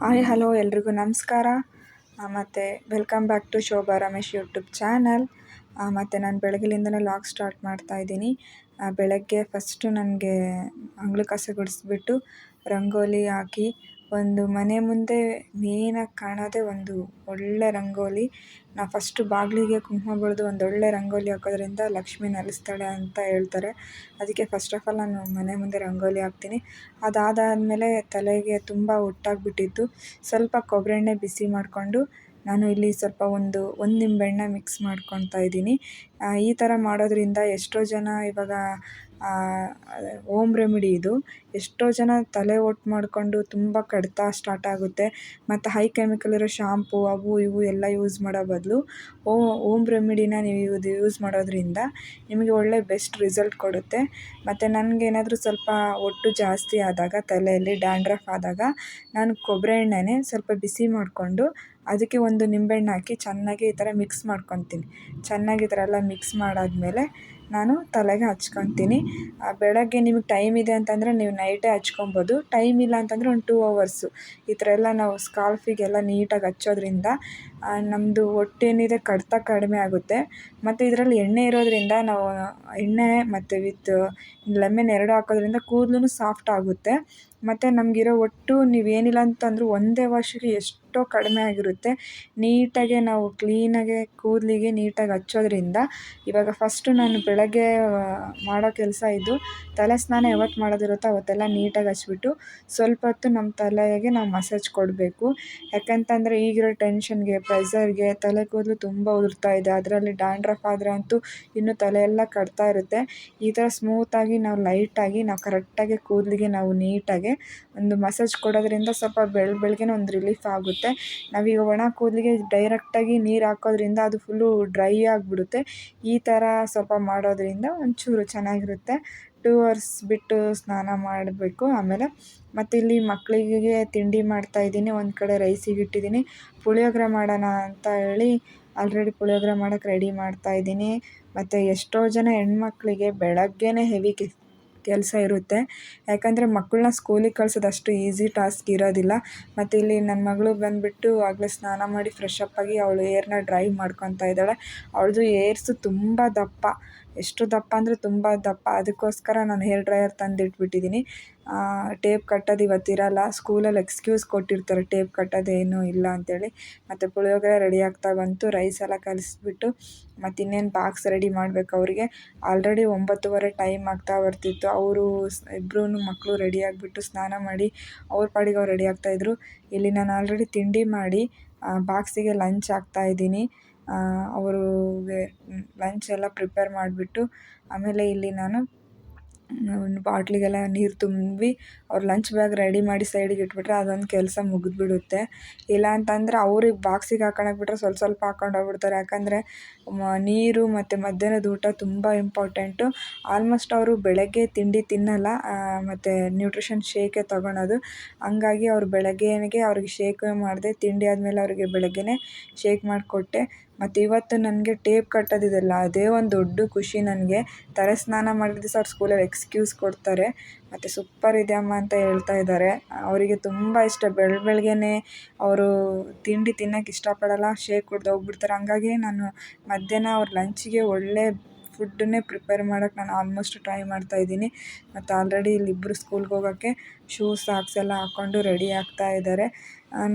Hi, hello, ಎಲ್ರಿಗೂ ನಮಸ್ಕಾರ. ಮತ್ತು welcome back to Shobha Ramesh YouTube channel. ಮತ್ತು ನಾನು ಬೆಳಗ್ಗೆಲಿಂದನೇ ಲಾಗ್ ಸ್ಟಾರ್ಟ್ ಮಾಡ್ತಾ ಇದ್ದೀನಿ. ಬೆಳಗ್ಗೆ ಫಸ್ಟು ನನಗೆ ಅಂಗಳ ಕಸ ಗುಡಿಸ್ಬಿಟ್ಟು ರಂಗೋಲಿ ಹಾಕಿ ಒಂದು ಮನೆ ಮುಂದೆ ಮೇನಾಗಿ ಕಾಣೋದೇ ಒಂದು ಒಳ್ಳೆ ರಂಗೋಲಿ. ನಾವು ಫಸ್ಟು ಬಾಗಿಲಿಗೆ ಕುಂಕುಮ ಬಳಿದು ಒಳ್ಳೆ ರಂಗೋಲಿ ಹಾಕೋದ್ರಿಂದ ಲಕ್ಷ್ಮಿ ನೆಲೆಸ್ತಾಳೆ ಅಂತ ಹೇಳ್ತಾರೆ. ಅದಕ್ಕೆ ಫಸ್ಟ್ ಆಫ್ ಆಲ್ ನಾನು ಮನೆ ಮುಂದೆ ರಂಗೋಲಿ ಹಾಕ್ತೀನಿ. ಅದಾದಾದಮೇಲೆ ತಲೆಗೆ ತುಂಬ ಒಟ್ಟಾಗಿಬಿಟ್ಟಿತ್ತು. ಸ್ವಲ್ಪ ಕೊಬ್ಬರಿ ಎಣ್ಣೆ ಬಿಸಿ ಮಾಡಿಕೊಂಡು ನಾನು ಇಲ್ಲಿ ಸ್ವಲ್ಪ ಒಂದು ಒಂದು ನಿಂಬೆಹಣ್ಣ ಮಿಕ್ಸ್ ಮಾಡ್ಕೊತಾ ಇದ್ದೀನಿ. ಈ ಥರ ಮಾಡೋದ್ರಿಂದ ಎಷ್ಟೋ ಜನ ಇವಾಗ ಓಮ್ ರೆಮಿಡಿ ಇದು. ಎಷ್ಟೋ ಜನ ತಲೆ ಒಟ್ಟು ಮಾಡಿಕೊಂಡು ತುಂಬ ಕಡಿತ ಸ್ಟಾರ್ಟ್ ಆಗುತ್ತೆ. ಮತ್ತು ಹೈ ಕೆಮಿಕಲ್ ಇರೋ ಶಾಂಪು ಅವು ಇವು ಎಲ್ಲ ಯೂಸ್ ಮಾಡೋ ಬದಲು ಓಮ್ ರೆಮಿಡಿನ ನೀವು ಇದು ಯೂಸ್ ಮಾಡೋದ್ರಿಂದ ನಿಮಗೆ ಒಳ್ಳೆ ಬೆಸ್ಟ್ ರಿಸಲ್ಟ್ ಕೊಡುತ್ತೆ. ಮತ್ತು ನನಗೇನಾದರೂ ಸ್ವಲ್ಪ ಒಟ್ಟು ಜಾಸ್ತಿ ಆದಾಗ, ತಲೆಯಲ್ಲಿ ಡ್ಯಾಂಡ್ರಫ್ ಆದಾಗ ನಾನು ಕೊಬ್ಬರಿ ಎಣ್ಣೆನೇ ಸ್ವಲ್ಪ ಬಿಸಿ ಮಾಡಿಕೊಂಡು ಅದಕ್ಕೆ ಒಂದು ನಿಂಬೆಹಣ್ಣು ಹಾಕಿ ಚೆನ್ನಾಗಿ ಈ ಥರ ಮಿಕ್ಸ್ ಮಾಡ್ಕೊತೀನಿ. ಚೆನ್ನಾಗಿ ಈ ಥರ ಎಲ್ಲ ಮಿಕ್ಸ್ ಮಾಡಾದಮೇಲೆ ನಾನು ತಲೆಗೆ ಹಚ್ಕೊತೀನಿ. ಬೆಳಗ್ಗೆ ನಿಮಗೆ ಟೈಮ್ ಇದೆ ಅಂತಂದರೆ ನೀವು ನೈಟೇ ಹಚ್ಕೊಬೋದು. ಟೈಮ್ ಇಲ್ಲ ಅಂತಂದರೆ ಒಂದು ಟೂ ಅವರ್ಸು ಈ ಥರ ಎಲ್ಲ ನಾವು ಸ್ಕಾಲ್ಫಿಗೆಲ್ಲ ನೀಟಾಗಿ ಹಚ್ಚೋದ್ರಿಂದ ನಮ್ಮದು ಹೊಟ್ಟೆನಿದೆ ಕಡಿತ ಕಡಿಮೆ ಆಗುತ್ತೆ. ಮತ್ತು ಇದರಲ್ಲಿ ಎಣ್ಣೆ ಇರೋದರಿಂದ ನಾವು ಎಣ್ಣೆ ಮತ್ತು ವಿತ್ ಲೆಮನ್ ಎರಡು ಹಾಕೋದ್ರಿಂದ ಕೂದಲೂ ಸಾಫ್ಟ್ ಆಗುತ್ತೆ. ಮತ್ತು ನಮಗಿರೋ ಒಟ್ಟು ನೀವು ಏನಿಲ್ಲ ಅಂತಂದರೂ ಒಂದೇ ವಾಶಿಗೆ ಎಷ್ಟೋ ಕಡಿಮೆ ಆಗಿರುತ್ತೆ. ನೀಟಾಗೆ ನಾವು ಕ್ಲೀನಾಗೆ ಕೂದಲಿಗೆ ನೀಟಾಗಿ ಹಚ್ಚೋದ್ರಿಂದ ಇವಾಗ ಫಸ್ಟು ನಾನು ಬೆಳಗ್ಗೆ ಮಾಡೋ ಕೆಲಸ ಇದು. ತಲೆ ಸ್ನಾನ ಯಾವತ್ತು ಮಾಡೋದಿರುತ್ತೋ ಅವತ್ತೆಲ್ಲ ನೀಟಾಗಿ ಹಚ್ಬಿಟ್ಟು ಸ್ವಲ್ಪ ಹೊತ್ತು ನಮ್ಮ ತಲೆಗೆ ನಾವು ಮಸಾಜ್ ಕೊಡಬೇಕು. ಯಾಕಂತಂದರೆ ಈಗಿರೋ ಟೆನ್ಷನ್ಗೆ ಪ್ರೆಸರ್ಗೆ ತಲೆ ಕೂದಲು ತುಂಬ ಉದುರ್ತಾ ಇದೆ. ಅದರಲ್ಲಿ ಡ್ಯಾಂಡ್ರಫ್ ಆದರೆ ಅಂತೂ ಇನ್ನೂ ತಲೆಯೆಲ್ಲ ಕಟ್ತಾ ಇರುತ್ತೆ. ಈ ಥರ ಸ್ಮೂತಾಗಿ ನಾವು ಲೈಟಾಗಿ ನಾವು ಕರೆಕ್ಟಾಗಿ ಕೂದಲಿಗೆ ನಾವು ನೀಟಾಗಿ ಒಂದು ಮಸಾಜ್ ಕೊಡೋದ್ರಿಂದ ಸ್ವಲ್ಪ ಬೆಳ ಬೆಳಗ್ಗೆನೇ ಒಂದು ರಿಲೀಫ್ ಆಗುತ್ತೆ. ನಾವೀಗ ಒಣ ಕೂದಲಿಗೆ ಡೈರೆಕ್ಟಾಗಿ ನೀರು ಹಾಕೋದ್ರಿಂದ ಅದು ಫುಲ್ಲು ಡ್ರೈ ಆಗಿಬಿಡುತ್ತೆ. ಈ ಥರ ಸ್ವಲ್ಪ ಮಾಡೋದ್ರಿಂದ ಒಂಚೂರು ಚೆನ್ನಾಗಿರುತ್ತೆ. ಟೂ ಅವರ್ಸ್ ಬಿಟ್ಟು ಸ್ನಾನ ಮಾಡಬೇಕು ಆಮೇಲೆ. ಮತ್ತು ಇಲ್ಲಿ ಮಕ್ಕಳಿಗೆ ತಿಂಡಿ ಮಾಡ್ತಾ ಇದ್ದೀನಿ. ಒಂದು ಕಡೆ ರೈಸಿಗೆ ಇಟ್ಟಿದ್ದೀನಿ. ಪುಳಿಯೋಗರೆ ಮಾಡೋಣ ಅಂತ ಹೇಳಿ ಆಲ್ರೆಡಿ ಪುಳಿಯೋಗರೆ ಮಾಡೋಕ್ಕೆ ರೆಡಿ ಮಾಡ್ತಾ ಇದ್ದೀನಿ. ಮತ್ತು ಎಷ್ಟೋ ಜನ ಹೆಣ್ಮಕ್ಳಿಗೆ ಬೆಳಗ್ಗೆನೇ ಹೆವಿ ಕೆಲಸ ಇರುತ್ತೆ. ಯಾಕಂದರೆ ಮಕ್ಕಳನ್ನ ಸ್ಕೂಲಿಗೆ ಕಳ್ಸೋದು ಅಷ್ಟು ಈಸಿ ಟಾಸ್ಕ್ ಇರೋದಿಲ್ಲ. ಮತ್ತು ಇಲ್ಲಿ ನನ್ನ ಮಗಳು ಬಂದುಬಿಟ್ಟು ಆಗಲೇ ಸ್ನಾನ ಮಾಡಿ ಫ್ರೆಶ್ ಅಪ್ ಆಗಿ ಅವಳು ಏರ್ನ ಡ್ರೈ ಮಾಡ್ಕೊತಾ ಇದ್ದಾಳೆ. ಅವಳದು ಏರ್ಸು ತುಂಬ ದಪ್ಪ. ಎಷ್ಟು ದಪ್ಪ ಅಂದರೆ ತುಂಬ ದಪ್ಪ. ಅದಕ್ಕೋಸ್ಕರ ನಾನು ಹೇರ್ ಡ್ರೈಯರ್ ತಂದಿಟ್ಬಿಟ್ಟಿದ್ದೀನಿ ಟೇಪ್ ಕಟ್ಟೋದು ಇವತ್ತಿರಲ್ಲ. ಸ್ಕೂಲಲ್ಲಿ ಎಕ್ಸ್ಕ್ಯೂಸ್ ಕೊಟ್ಟಿರ್ತಾರೆ, ಟೇಪ್ ಕಟ್ಟೋದೇನು ಇಲ್ಲ ಅಂತೇಳಿ. ಮತ್ತು ಪುಳಿಯೋಗರೆ ರೆಡಿ ಆಗ್ತಾ ಬಂತು. ರೈಸ್ ಎಲ್ಲ ಕಲಿಸ್ಬಿಟ್ಟು ಮತ್ತು ಇನ್ನೇನು ಬಾಕ್ಸ್ ರೆಡಿ ಮಾಡಬೇಕು ಅವರಿಗೆ. ಆಲ್ರೆಡಿ ಒಂಬತ್ತುವರೆ ಟೈಮ್ ಆಗ್ತಾ ಬರ್ತಿತ್ತು. ಅವರು ಇಬ್ಬರೂ ಮಕ್ಕಳು ರೆಡಿ ಆಗಿಬಿಟ್ಟು ಸ್ನಾನ ಮಾಡಿ ಅವ್ರ ಪಾಡಿಗೆ ಅವ್ರು ರೆಡಿ ಆಗ್ತಾಯಿದ್ರು ಇಲ್ಲಿ ನಾನು ಆಲ್ರೆಡಿ ತಿಂಡಿ ಮಾಡಿ ಬಾಕ್ಸಿಗೆ ಲಂಚ್ ಹಾಕ್ತಾಯಿದ್ದೀನಿ ಅವ್ರಿಗೆ ಲಂಚ್ ಎಲ್ಲ ಪ್ರಿಪೇರ್ ಮಾಡಿಬಿಟ್ಟು ಆಮೇಲೆ ಇಲ್ಲಿ ನಾನು ಬಾಟ್ಲಿಗೆಲ್ಲ ನೀರು ತುಂಬಿ ಅವ್ರ ಲಂಚ್ ಬ್ಯಾಗ್ ರೆಡಿ ಮಾಡಿ ಸೈಡಿಗೆ ಇಟ್ಬಿಟ್ರೆ ಅದೊಂದು ಕೆಲಸ ಮುಗಿದ್ಬಿಡುತ್ತೆ. ಇಲ್ಲ ಅಂತಂದರೆ ಅವ್ರಿಗೆ ಬಾಕ್ಸಿಗೆ ಹಾಕೊಳಕ್ ಬಿಟ್ಟರೆ ಸ್ವಲ್ಪ ಸ್ವಲ್ಪ ಹಾಕೊಂಡು ಹೋಗ್ಬಿಡ್ತಾರೆ. ಯಾಕಂದರೆ ನೀರು ಮತ್ತು ಮಧ್ಯಾಹ್ನದ ಊಟ ತುಂಬ ಇಂಪಾರ್ಟೆಂಟು ಆಲ್ಮೋಸ್ಟ್ ಅವರು ಬೆಳಗ್ಗೆ ತಿಂಡಿ ತಿನ್ನಲ್ಲ ಮತ್ತು ನ್ಯೂಟ್ರಿಷನ್ ಶೇಕೇ ತೊಗೊಳೋದು. ಹಂಗಾಗಿ ಅವ್ರು ಬೆಳಗ್ಗೆಗೆ ಅವ್ರಿಗೆ ಶೇಕ್ ಮಾಡಿದೆ ತಿಂಡಿ ಆದಮೇಲೆ ಅವರಿಗೆ ಬೆಳಗ್ಗೆನೇ ಶೇಕ್ ಮಾಡಿಕೊಟ್ಟೆ. ಮತ್ತು ಇವತ್ತು ನನಗೆ ಟೇಪ್ ಕಟ್ಟೋದಿದೆಯಲ್ಲ ಅದೇ ಒಂದು ದೊಡ್ಡ ಖುಷಿ ನನಗೆ. ತಲೆ ಸ್ನಾನ ಮಾಡಿದ ದಿವಸ ಅವ್ರು ಸ್ಕೂಲಲ್ಲಿ ಎಕ್ಸ್ಕ್ಯೂಸ್ ಕೊಡ್ತಾರೆ. ಮತ್ತು ಸೂಪರ್ ಇದೆ ಅಮ್ಮ ಅಂತ ಹೇಳ್ತಾ ಇದ್ದಾರೆ ಅವರಿಗೆ ತುಂಬ ಇಷ್ಟ. ಬೆಳ ಬೆಳಗ್ಗೆನೇ ಅವರು ತಿಂಡಿ ತಿನ್ನೋಕೆ ಇಷ್ಟಪಡೋಲ್ಲ. ಶೇಕ್ ಕುಡ್ದು ಹೋಗ್ಬಿಡ್ತಾರೆ. ಹಂಗಾಗಿ ನಾನು ಮಧ್ಯಾಹ್ನ ಅವ್ರ ಲಂಚಿಗೆ ಒಳ್ಳೆ ಫುಡ್ಡನ್ನೇ ಪ್ರಿಪೇರ್ ಮಾಡೋಕ್ಕೆ ನಾನು ಆಲ್ಮೋಸ್ಟ್ ಟ್ರೈ ಮಾಡ್ತಾ ಇದ್ದೀನಿ. ಮತ್ತು ಆಲ್ರೆಡಿ ಇಲ್ಲಿಬ್ಬರು ಸ್ಕೂಲ್ಗೆ ಹೋಗೋಕ್ಕೆ ಶೂ ಸಾಕ್ಸ್ ಎಲ್ಲ ಹಾಕ್ಕೊಂಡು ರೆಡಿ ಆಗ್ತಾ ಇದ್ದಾರೆ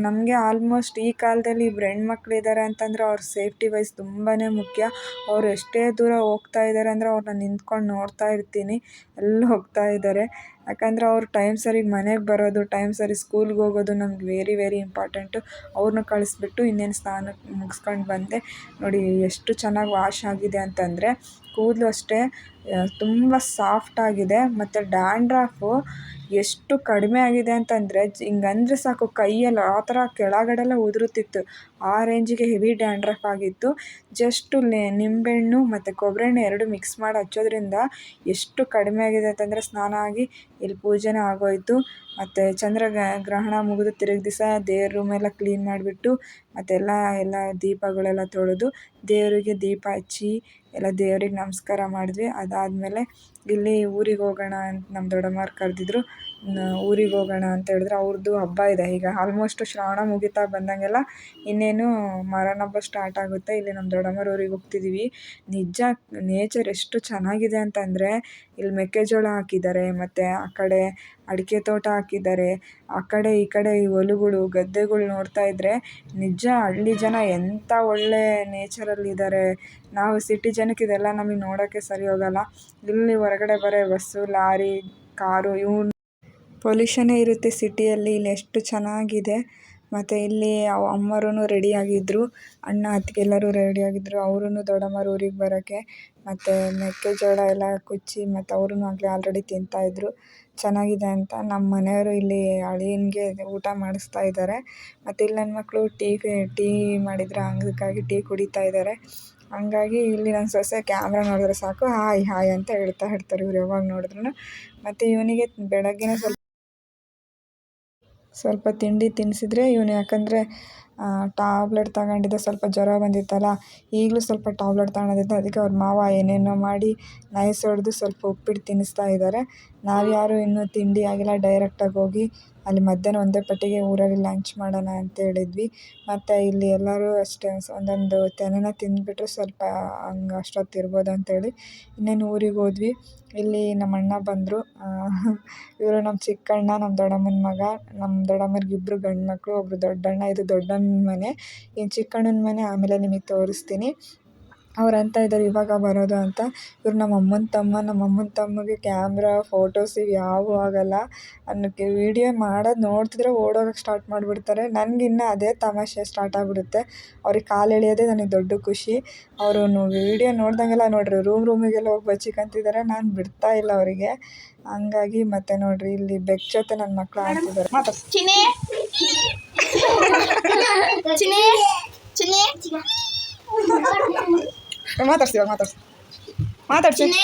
ನಮಗೆ ಆಲ್ಮೋಸ್ಟ್ ಈ ಕಾಲದಲ್ಲಿ ಇಬ್ಬರು ಹೆಣ್ಮಕ್ಳಿದ್ದಾರೆ ಅಂತಂದರೆ ಅವ್ರ ಸೇಫ್ಟಿ ವೈಸ್ ತುಂಬಾ ಮುಖ್ಯ. ಅವ್ರು ಎಷ್ಟೇ ದೂರ ಹೋಗ್ತಾ ಇದ್ದಾರೆ ಅಂದರೆ ಅವ್ರನ್ನ ನಿಂತ್ಕೊಂಡು ನೋಡ್ತಾ ಇರ್ತೀನಿ. ಎಲ್ಲಿ ಹೋಗ್ತಾ ಇದ್ದಾರೆ ಯಾಕಂದರೆ ಅವ್ರು ಟೈಮ್ ಸರಿ ಮನೆಗೆ ಬರೋದು ಟೈಮ್ ಸರಿ ಸ್ಕೂಲ್ಗೆ ಹೋಗೋದು ನಮ್ಗೆ ವೆರಿ ವೆರಿ ಇಂಪಾರ್ಟೆಂಟು ಅವ್ರನ್ನ ಕಳಿಸ್ಬಿಟ್ಟು ಇನ್ನೇನು ಸ್ನಾನಕ್ಕೆ ಮುಗಿಸ್ಕೊಂಡು ಬಂದೆ. ನೋಡಿ ಎಷ್ಟು ಚೆನ್ನಾಗಿ ವಾಶ್ ಆಗಿದೆ ಅಂತಂದರೆ ಕೂದಲು ಅಷ್ಟೇ ತುಂಬ ಸಾಫ್ಟಾಗಿದೆ ಮತ್ತು ಡ್ಯಾಂಡ್ರಫು ಎಷ್ಟು ಕಡಿಮೆ ಆಗಿದೆ ಅಂತಂದರೆ ಹಿಂಗಂದ್ರೆ ಸಾಕು ಕೈಯೆಲ್ಲ ಆ ಥರ ಕೆಳಗಡೆಲ್ಲ ಉದುರುತ್ತಿತ್ತು. ಆ ರೇಂಜಿಗೆ ಹೆವಿ ಡ್ಯಾಂಡ್ರಫ್ ಆಗಿತ್ತು. ಜಸ್ಟು ನಿಂಬೆಹಣ್ಣು ಮತ್ತು ಕೊಬ್ಬರಿ ಎಣ್ಣೆ ಎರಡು ಮಿಕ್ಸ್ ಮಾಡಿ ಹಚ್ಚೋದ್ರಿಂದ ಎಷ್ಟು ಕಡಿಮೆ ಆಗಿದೆ ಅಂತಂದರೆ ಸ್ನಾನ ಆಗಿ ಇಲ್ಲಿ ಪೂಜೆನೇ ಆಗೋಯಿತು. ಮತ್ತು ಚಂದ್ರ ಗ್ರಹಣ ಮುಗಿದು ತಿರುಗಿ ದಿವಸ ದೇವ್ರ ರೂಮೆಲ್ಲ ಕ್ಲೀನ್ ಮಾಡಿಬಿಟ್ಟು ಮತ್ತೆಲ್ಲ ಎಲ್ಲ ದೀಪಗಳೆಲ್ಲ ತೊಳೆದು ದೇವರಿಗೆ ದೀಪ ಹಚ್ಚಿ ಎಲ್ಲ ದೇವರಿಗೆ ನಮಸ್ಕಾರ ಮಾಡಿದ್ವಿ. ಅದಾದಮೇಲೆ ಇಲ್ಲಿ ಊರಿಗೆ ಹೋಗೋಣ ಅಂತ ನಮ್ಮ ದೊಡ್ಡಮ್ಮವ್ರು ಕರೆದಿದ್ರು. ಊರಿಗೆ ಹೋಗೋಣ ಅಂತ ಹೇಳಿದ್ರೆ ಅವ್ರದ್ದು ಹಬ್ಬ ಇದೆ. ಈಗ ಆಲ್ಮೋಸ್ಟ್ ಶ್ರಾವಣ ಮುಗಿತಾ ಬಂದಂಗೆಲ್ಲ ಇನ್ನೇನು ಮಾರನ ಹಬ್ಬ ಸ್ಟಾರ್ಟ್ ಆಗುತ್ತೆ. ಇಲ್ಲಿ ನಮ್ಮ ದೊಡ್ಡಮ್ಮರ ಊರಿಗೆ ಹೋಗ್ತಿದ್ದೀವಿ ನಿಜ ನೇಚರ್ ಎಷ್ಟು ಚೆನ್ನಾಗಿದೆ ಅಂತಂದರೆ ಇಲ್ಲಿ ಮೆಕ್ಕೆಜೋಳ ಹಾಕಿದ್ದಾರೆ, ಮತ್ತು ಆ ಕಡೆ ಅಡಿಕೆ ತೋಟ ಹಾಕಿದ್ದಾರೆ, ಆ ಕಡೆ ಈ ಕಡೆ ಈ ಹೊಲಗಳು, ಗದ್ದೆಗಳು ನೋಡ್ತಾ ಇದ್ದರೆ ನಿಜ ಹಳ್ಳಿ ಜನ ಎಂಥ ಒಳ್ಳೆ ನೇಚರಲ್ಲಿದ್ದಾರೆ ನಾವು ಸಿಟಿ ಜನಕ್ಕೆ ಇದೆಲ್ಲ ನಮಗೆ ನೋಡೋಕ್ಕೆ ಸರಿ ಹೋಗಲ್ಲ. ಇಲ್ಲಿ ಹೊರಗಡೆ ಬರೀ ಬಸ್ಸು, ಲಾರಿ, ಕಾರು ಇವು ಪೊಲ್ಯೂಷನ್ನೇ ಇರುತ್ತೆ ಸಿಟಿಯಲ್ಲಿ ಇಲ್ಲಿ ಎಷ್ಟು ಚೆನ್ನಾಗಿದೆ. ಮತ್ತು ಇಲ್ಲಿ ಅಮ್ಮರೂ ರೆಡಿಯಾಗಿದ್ದರು ಅಣ್ಣ ಅತ್ತಿಗೆ ಎಲ್ಲರೂ ರೆಡಿಯಾಗಿದ್ದರು ಅವ್ರೂ ದೊಡ್ಡಮ್ಮೋರು ಊರಿಗೆ ಬರೋಕ್ಕೆ ಮತ್ತು ಮೆಕ್ಕೆಜೋಳ ಎಲ್ಲ ಕುಚ್ಚಿ, ಮತ್ತು ಅವ್ರೂ ಆಗಲೇ ಆಲ್ರೆಡಿ ತಿಂತಾಯಿದ್ರು ಚೆನ್ನಾಗಿದೆ ಅಂತ ನಮ್ಮ ಮನೆಯವರು ಇಲ್ಲಿ ಅಳಿಯನಿಗೆ ಊಟ ಮಾಡಿಸ್ತಾ ಇದ್ದಾರೆ ಮತ್ತು ಇಲ್ಲಿ ನನ್ನ ಮಕ್ಕಳು ಟೀ ಟೀ ಮಾಡಿದ್ರೆ ಅಂಗಕ್ಕಾಗಿ ಟೀ ಕುಡಿತಾ ಇದ್ದಾರೆ ಹಂಗಾಗಿ ಇಲ್ಲಿ ನನ್ನ ಸೊಸೆ ಕ್ಯಾಮ್ರಾ ನೋಡಿದ್ರೆ ಸಾಕು, ಹಾಯ್ ಹಾಯ್ ಅಂತ ಹೇಳ್ತಾ ಇರ್ತಾರೆ ಇವ್ರು ಯಾವಾಗ ನೋಡಿದ್ರು ಮತ್ತು ಇವನಿಗೆ ಬೆಳಗ್ಗೆನೇ ಸ್ವಲ್ಪ ಸ್ವಲ್ಪ ತಿಂಡಿ ತಿನ್ನಿಸಿದ್ರೆ ಇವನು ಯಾಕಂದರೆ ಟಾಬ್ಲೆಟ್ ತಗೊಂಡಿದ್ದೆ. ಸ್ವಲ್ಪ ಜ್ವರ ಬಂದಿತ್ತಲ್ಲ, ಈಗಲೂ ಸ್ವಲ್ಪ ಟ್ಯಾಬ್ಲೆಟ್ ತಗೊಂಡಿದ್ದೆ. ಅದಕ್ಕೆ ಅವ್ರ ಮಾವ ಏನೇನೋ ಮಾಡಿ ನೈಸ್ ಹೊಡೆದು ಸ್ವಲ್ಪ ಉಪ್ಪಿಟ್ಟು ತಿನ್ನಿಸ್ತಾ ಇದ್ದಾರೆ. ನಾವು ಯಾರೂ ಇನ್ನೂ ತಿಂಡಿ ಆಗಿಲ್ಲ. ಡೈರೆಕ್ಟಾಗಿ ಹೋಗಿ ಅಲ್ಲಿ ಮಧ್ಯಾಹ್ನ ಒಂದೇ ಪಟ್ಟಿಗೆ ಊರಲ್ಲಿ ಲಂಚ್ ಮಾಡೋಣ ಅಂತ ಹೇಳಿದ್ವಿ. ಮತ್ತು ಇಲ್ಲಿ ಎಲ್ಲರೂ ಅಷ್ಟೇ, ಒಂದೊಂದು ತೆನೆನ ತಿಂದುಬಿಟ್ರೆ ಸ್ವಲ್ಪ ಹಂಗೆ ಅಷ್ಟೊತ್ತು ಇರ್ಬೋದು ಅಂತೇಳಿ ಇನ್ನೇನು ಊರಿಗೆ ಹೋದ್ವಿ. ಇಲ್ಲಿ ನಮ್ಮ ಅಣ್ಣ ಬಂದರು. ಇವರು ನಮ್ಮ ಚಿಕ್ಕಣ್ಣ ನಮ್ಮ ದೊಡ್ಡಮ್ಮನ ಮಗ ನಮ್ಮ ದೊಡ್ಡಮ್ಮನಿಗೆ ಇಬ್ಬರು ಗಂಡು ಮಕ್ಕಳು ಒಬ್ಬರು ದೊಡ್ಡಣ್ಣ, ಇದು ದೊಡ್ಡಣ್ಣನ ಮನೆ ಏನು ಚಿಕ್ಕಣ್ಣನ ಮನೆ ಆಮೇಲೆ ನಿಮಗೆ ತೋರಿಸ್ತೀನಿ. ಅವ್ರು ಅಂತ ಇದ್ದಾರೆ ಇವಾಗ ಬರೋದು ಅಂತ. ಇವ್ರು ನಮ್ಮ ಅಮ್ಮನ ತಮ್ಮ ನಮ್ಮ ಅಮ್ಮನ ತಮ್ಮಗೆ ಕ್ಯಾಮ್ರಾ ಫೋಟೋಸ್ ಇವು ಯಾವೂ ಆಗೋಲ್ಲ ಅನ್ನೋಕ್ಕೆ ವೀಡಿಯೋ ಮಾಡೋದು ನೋಡ್ತಿದ್ರೆ ಓಡೋಗಕ್ಕೆ ಸ್ಟಾರ್ಟ್ ಮಾಡಿಬಿಡ್ತಾರೆ. ನನಗಿನ್ನೂ ಅದೇ ತಮಾಷೆ ಸ್ಟಾರ್ಟ್ ಆಗಿಬಿಡುತ್ತೆ. ಅವ್ರಿಗೆ ಕಾಲು ಎಳೆಯೋದೇ ನನಗೆ ದೊಡ್ಡ ಖುಷಿ. ಅವರು ವೀಡಿಯೋ ನೋಡ್ದಂಗೆಲ್ಲ ನೋಡ್ರಿ ರೂಮ್ ರೂಮಿಗೆಲ್ಲ ಹೋಗಿ ಬಚ್ಚಿಕಂತಿದ್ದಾರೆ ನಾನು ಬಿಡ್ತಾ ಇಲ್ಲ ಅವರಿಗೆ. ಹಂಗಾಗಿ ಮತ್ತೆ ನೋಡ್ರಿ ಇಲ್ಲಿ ಬೆಕ್ಕ ಜೊತೆ ನನ್ನ ಮಕ್ಕಳು ಆಡ್ತಿದ್ದಾರೆ ಚಿನಿ ಚಿನಿ ಮಾತಾಡ್ಸಿ ಇವಾಗ ಮಾತಾಡ್ಸಿ. ಮಾತಾಡ್ಸಿ. ಚಿನಿ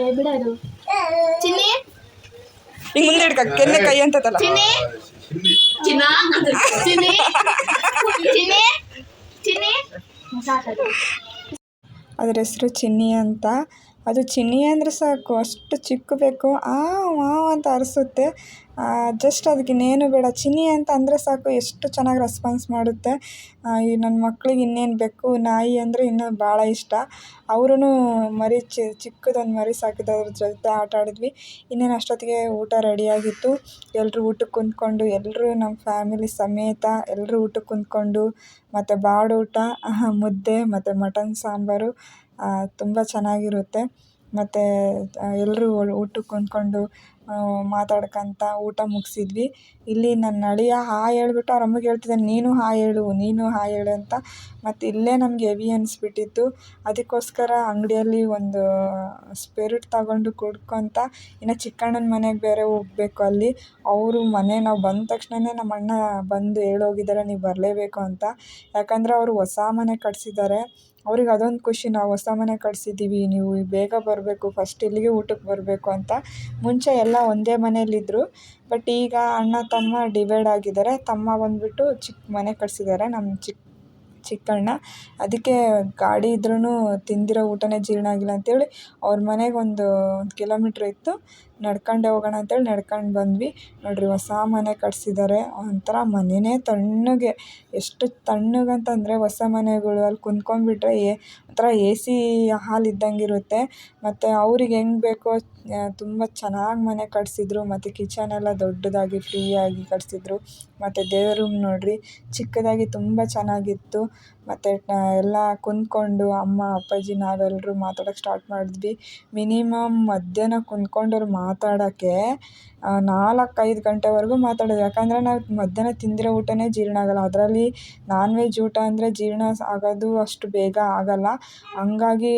ಏ ಬಿಡೋದು ಚಿನಿ ಹಿಂಗೆ ಮುಂದೆ ಹಿಡ್ಕ ಕೆನ್ನೆ ಕೈ ಅಂತದಲ್ಲ. ಚಿನಿ ಚಿನ್ನ. ಚಿನಿ ಚಿನಿ ಚಿನಿ ಅದ್ರ ಹೆಸರು ಚಿನ್ನಿ ಅಂತ. ಅದು ಚಿನ್ನಿ ಅಂದರೆ ಸಾಕು. ಅಷ್ಟು ಚಿಕ್ಕ ಬೇಕು. ಆ ವಾವ್ ಅಂತ ಅರಸುತ್ತೆ. ಜಸ್ಟ್ ಅದಕ್ಕೆ ಇನ್ನೇನು ಬೇಡ. ಚಿನ್ನಿ ಅಂತ ಅಂದರೆ ಸಾಕು, ಎಷ್ಟು ಚೆನ್ನಾಗಿ ರೆಸ್ಪಾನ್ಸ್ ಮಾಡುತ್ತೆ. ಈ ನನ್ನ ಮಕ್ಳಿಗೆ ಇನ್ನೇನು ಬೇಕು, ನಾಯಿ ಅಂದರೆ ಇನ್ನೂ ಭಾಳ ಇಷ್ಟ. ಅವ್ರೂ ಮರಿ ಚಿಕ್ಕದೊಂದು ಮರಿ ಸಾಕಿದ್ದು ಅದ್ರ ಜೊತೆ ಆಟ ಆಡಿದ್ವಿ. ಇನ್ನೇನು ಅಷ್ಟೊತ್ತಿಗೆ ಊಟ ರೆಡಿಯಾಗಿತ್ತು ಎಲ್ಲರೂ ಊಟಕ್ಕೆ ಕುಂತ್ಕೊಂಡು ಎಲ್ಲರೂ ನಮ್ಮ ಫ್ಯಾಮಿಲಿ ಸಮೇತ ಎಲ್ಲರೂ ಊಟಕ್ಕೆ ಕುಂತ್ಕೊಂಡು, ಮತ್ತು ಬಾಡೂಟ ಮುದ್ದೆ, ಮತ್ತು ಮಟನ್ ಸಾಂಬಾರು ತುಂಬ ಚೆನ್ನಾಗಿರುತ್ತೆ. ಮತ್ತು ಎಲ್ಲರೂ ಊಟಕ್ಕೆ ಕುಂತ್ಕೊಂಡು ಮಾತಾಡ್ಕೊಂತ ಊಟ ಮುಗಿಸಿದ್ವಿ. ಇಲ್ಲಿ ನನ್ನ ಅಳಿಯ ಹಾಯ್ ಹೇಳ್ಬಿಟ್ಟು ಅವ್ರ ಅಮ್ಮಗೆ ಹೇಳ್ತಿದ್ದಾನೆ ನೀನು ಹಾಯ್ ಹೇಳು, ನೀನು ಹಾಯ್ ಹೇಳು ಅಂತ. ಮತ್ತು ಇಲ್ಲೇ ನಮಗೆ ಹೆವಿ ಅನಿಸ್ಬಿಟ್ಟಿತ್ತು. ಅದಕ್ಕೋಸ್ಕರ ಅಂಗಡಿಯಲ್ಲಿ ಒಂದು ಸ್ಪಿರಿಟ್ ತಗೊಂಡು ಕುಡ್ಕೊತ ಇನ್ನು ಚಿಕ್ಕಣ್ಣನ ಮನೆಗೆ ಬೇರೆ ಹೋಗ್ಬೇಕು ಅಲ್ಲಿ. ಅವರು ಮನೆ ನಾವು ಬಂದ ತಕ್ಷಣವೇ ನಮ್ಮ ಅಣ್ಣ ಬಂದು ಹೇಳೋಗಿದ್ದಾರೆ ನೀವು ಬರಲೇಬೇಕು ಅಂತ. ಯಾಕಂದರೆ ಅವರು ಹೊಸ ಮನೆ ಕಟ್ಸಿದ್ದಾರೆ ಅವ್ರಿಗೆ ಅದೊಂದು ಖುಷಿ, ನಾವು ಹೊಸ ಮನೆ ಕಟ್ಸಿದ್ದೀವಿ ನೀವು ಬೇಗ ಬರಬೇಕು ಫಸ್ಟ್ ಇಲ್ಲಿಗೆ ಊಟಕ್ಕೆ ಬರಬೇಕು ಅಂತ. ಮುಂಚೆ ಎಲ್ಲ ಒಂದೇ ಮನೆಯಲ್ಲಿದ್ದರು ಬಟ್ ಈಗ ಅಣ್ಣ ತಮ್ಮ ಡಿವೈಡ್ ಆಗಿದ್ದಾರೆ. ತಮ್ಮ ಬಂದುಬಿಟ್ಟು ಚಿಕ್ಕ ಮನೆ ಕಟ್ಸಿದ್ದಾರೆ ನಮ್ಮ ಚಿಕ್ಕ ಚಿಕ್ಕಣ್ಣ. ಅದಕ್ಕೆ ಗಾಡಿ ಇದ್ರೂ ತಿಂದಿರೋ ಊಟನೇ ಜೀರ್ಣ ಆಗಿಲ್ಲ ಅಂತೇಳಿ ಅವ್ರ ಮನೆಗೆ ಒಂದು ಒಂದು ಕಿಲೋಮೀಟ್ರ್ ಇತ್ತು. ನಡ್ಕೊಂಡೇ ಹೋಗೋಣ ಅಂತೇಳಿ ನಡ್ಕೊಂಡು ಬಂದ್ವಿ. ನೋಡಿರಿ ಹೊಸ ಮನೆ ಕಟ್ಸಿದ್ದಾರೆ ಒಂಥರ ಮನೆಯೇ ತಣ್ಣಗೆ. ಎಷ್ಟು ತಣ್ಣಗಂತಂದರೆ ಹೊಸ ಮನೆಗಳು ಅಲ್ಲಿ ಕುಂತ್ಕೊಂಡ್ಬಿಟ್ರೆ ಎ ಒಂಥರ ಎ ಸಿ ಹಾಲ್ ಇದ್ದಂಗೆ ಇರುತ್ತೆ. ಮತ್ತು ಅವ್ರಿಗೆ ಹೆಂಗೆ ಬೇಕೋ ತುಂಬ ಚೆನ್ನಾಗಿ ಮನೆ ಕಟ್ಸಿದ್ರು. ಮತ್ತು ಕಿಚನ್ ಎಲ್ಲ ದೊಡ್ಡದಾಗಿ ಫ್ರೀಯಾಗಿ ಕಟ್ಸಿದ್ರು. ಮತ್ತು ದೇವ್ರ ರೂಮ್ ನೋಡಿರಿ, ಚಿಕ್ಕದಾಗಿ ತುಂಬ ಚೆನ್ನಾಗಿತ್ತು. ಮತ್ತು ಎಲ್ಲ ಕುಂತ್ಕೊಂಡು ಅಮ್ಮ, ಅಪ್ಪಾಜಿ ನಾವೆಲ್ಲರೂ ಮಾತಾಡಕ್ಕೆ ಸ್ಟಾರ್ಟ್ ಮಾಡಿದ್ವಿ. ಮಿನಿಮಮ್ ಮಧ್ಯಾಹ್ನ ಕುಂತ್ಕೊಂಡವ್ರು ಮಾತಾಡೋಕ್ಕೆ ನಾಲ್ಕೈದು ಗಂಟೆವರೆಗೂ ಮಾತಾಡೋದು ಯಾಕಂದರೆ ನಾವು ಮಧ್ಯಾಹ್ನ ತಿಂದಿರೋ ಊಟನೇ ಜೀರ್ಣ ಆಗೋಲ್ಲ. ಅದರಲ್ಲಿ ನಾನ್ ವೆಜ್ ಊಟ ಅಂದರೆ ಜೀರ್ಣ ಆಗೋದು ಅಷ್ಟು ಬೇಗ ಆಗೋಲ್ಲ. ಹಂಗಾಗಿ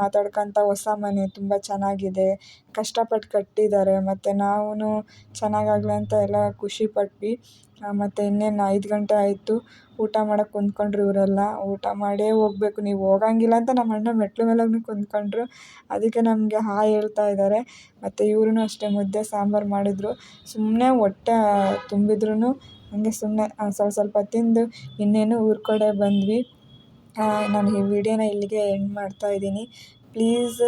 ಮಾತಾಡ್ಕೊಂತ ಹೊಸ ಮನೆ ತುಂಬ ಚೆನ್ನಾಗಿದೆ. ಕಷ್ಟಪಟ್ಟು ಕಟ್ಟಿದ್ದಾರೆ. ಮತ್ತು ನಾವೂ ಚೆನ್ನಾಗಾಗಲಿ ಅಂತ ಎಲ್ಲ ಖುಷಿಪಟ್ವಿ ಮತ್ತು ಇನ್ನೇನು ಐದು ಗಂಟೆ ಆಯಿತು. ಊಟ ಮಾಡಕ್ಕೆ ಕುಂತ್ಕೊಂಡ್ರು ಇವರೆಲ್ಲ. ಊಟ ಮಾಡೇ ಹೋಗ್ಬೇಕು. ನೀವು ಹೋಗಂಗಿಲ್ಲ ಅಂತ ನಮ್ಮ ಅಣ್ಣ ಮೆಟ್ಲು ಮೇಲೆ ಹೋಗಿ ಕುಂತ್ಕೊಂಡ್ರು. ಅದಕ್ಕೆ ನಮಗೆ ಹಾಯ್ ಹೇಳ್ತಾ ಇದ್ದಾರೆ ಮತ್ತು ಇವ್ರೂ ಅಷ್ಟೇ ಮುದ್ದೆ, ಸಾಂಬಾರು ಮಾಡಿದ್ರು. ಸುಮ್ಮನೆ ಹೊಟ್ಟೆ ತುಂಬಿದ್ರೂ ಹಾಗೆ ಸುಮ್ಮನೆ ಸ್ವಲ್ಪ ಸ್ವಲ್ಪ ತಿಂದು ಇನ್ನೇನು ಊರ ಕಡೆ ಬಂದ್ವಿ ನಾನು ಈ ವಿಡಿಯೋನ ಇಲ್ಲಿಗೆ ಎಂಡ್ ಮಾಡ್ತಾ ಇದ್ದೀನಿ. ಪ್ಲೀಸ್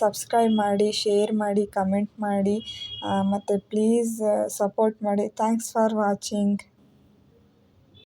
ಸಬ್ಸ್ಕ್ರೈಬ್ ಮಾಡಿ ಶೇರ್ ಮಾಡಿ ಕಮೆಂಟ್ ಮಾಡಿ ಮತ್ತು ಪ್ಲೀಸ್ ಸಪೋರ್ಟ್ ಮಾಡಿ. Thanks for watching